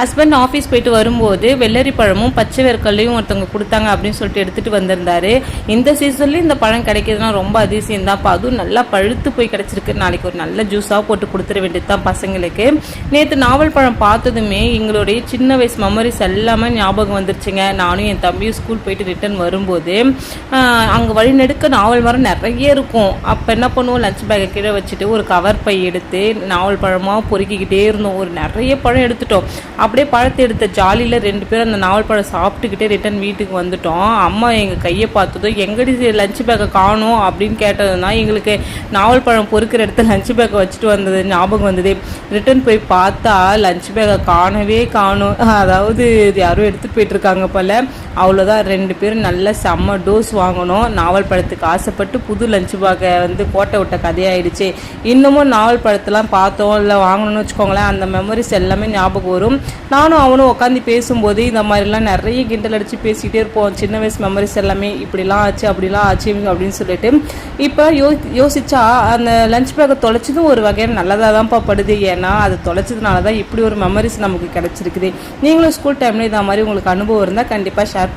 Husband office போயிட்டு வரும்போது வெள்ளரி பழமும் பச்சை வேர்க்கல்லையும் ஒருத்தவங்க கொடுத்தாங்க அப்படின்னு சொல்லிட்டு எடுத்துகிட்டு வந்திருந்தாரு. இந்த சீசன்லேயும் இந்த பழம் கிடைக்கிறதுனா ரொம்ப அதிசயம் தான் அதுவும் நல்லா பழுத்து போய் கிடச்சிருக்கு. நாளைக்கு ஒரு நல்ல ஜூஸாக போட்டு கொடுத்துட வேண்டியது தான் பசங்களுக்கு. நேற்று நாவல் பழம் பார்த்ததுமே எங்களுடைய சின்ன வயசு மெமரிஸ் எல்லாமே ஞாபகம் வந்துருச்சுங்க. நானும் என் தம்பியும் ஸ்கூல் போயிட்டு ரிட்டர்ன் வரும்போது அங்கே வழிநெடுக்க நாவல் மரம் நிறைய இருக்கும். அப்போ என்ன பண்ணுவோம்? லஞ்ச் பேக்கை கீழே வச்சுட்டு ஒரு கவர் பை எடுத்து நாவல் பழமாக பொறுக்கிக்கிட்டே இருந்தோம். ஒரு நிறைய பழம் எடுத்துட்டோம். அப்படியே பழத்தை எடுத்த ஜாலியில் ரெண்டு பேரும் அந்த நாவல் பழம் சாப்பிட்டுக்கிட்டே ரிட்டன் வீட்டுக்கு வந்துட்டோம். அம்மா எங்கள் கையை பார்த்ததும் எங்கடி லஞ்ச் பேக்கை காணும்? அப்படின்னு கேட்டதுன்னா எங்களுக்கு நாவல் பழம் பொறுக்கிற இடத்துல லஞ்ச் பேக்கை வச்சுட்டு வந்தது ஞாபகம் வந்தது. ரிட்டன் போய் பார்த்தா லஞ்ச் பேக்கை காணவே காணும். அதாவது இது யாரும் எடுத்துகிட்டு போயிட்டுருக்காங்க போல். அவ்வளோதான் ரெண்டு பேரும் நல்ல செம்ம டோஸ் வாங்கணும் நாவல் பழத்துக்கு ஆசைப்பட்டு புது லஞ்ச் பேக்கை வந்து போட்ட விட்ட கதையாயிடுச்சு. இன்னமும் நாவல் பழத்தெல்லாம் பார்த்தோம் இல்லை வாங்கணும்னு வச்சுக்கோங்களேன் அந்த மெமரிஸ் எல்லாமே ஞாபகம் வரும். நானும் அவனும் உட்காந்து பேசும்போது இந்த மாதிரிலாம் நிறைய கிண்டல் அடித்து பேசிக்கிட்டே இருப்போம். சின்ன வயசு மெமரிஸ் எல்லாமே இப்படிலாம் ஆச்சு அப்படிலாம் ஆச்சு அப்படின்னு சொல்லிட்டு. இப்போ யோ யோசிச்சா அந்த லஞ்ச் பேக்கை தொலைச்சதும் ஒரு வகையான நல்லதாக தான்ப்பா படுது. ஏன்னா அது தொலைச்சதுனால தான் இப்படி ஒரு மெமரிஸ் நமக்கு கிடைச்சிருக்குது. நீங்களும் ஸ்கூல் டைமில் இந்த மாதிரி உங்களுக்கு அனுபவம் இருந்தால் கண்டிப்பாக ஷேர் பண்ணி.